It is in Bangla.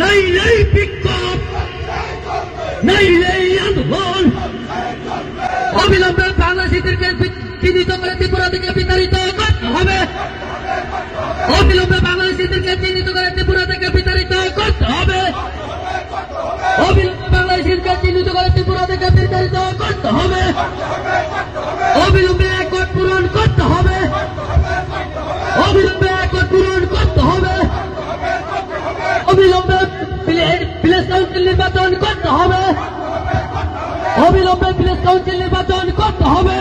নইলেই বিক্ষোভ। নইলেই আন্দোলন। অবিলম্বে বাংলাদেশিদেরকে চিহ্নিত করে ত্রিপুরা থেকে বিতাড়িত করতে হবে। অবিলম্বে বাংলাদেশিদেরকে চিহ্নিত করে ত্রিপুরা থেকে বিতাড়িত করতে হবে। অবিলম্বে বাংলাদেশিদেরকে চিহ্নিত করে ত্রিপুরা থেকে বিতাড়িত করতে হবে। অবিলম্বে প্লেস কাউন্সিল নির্বাচন করতে হবে। অবিলম্বে প্লেস কাউন্সিল নির্বাচন করতে হবে।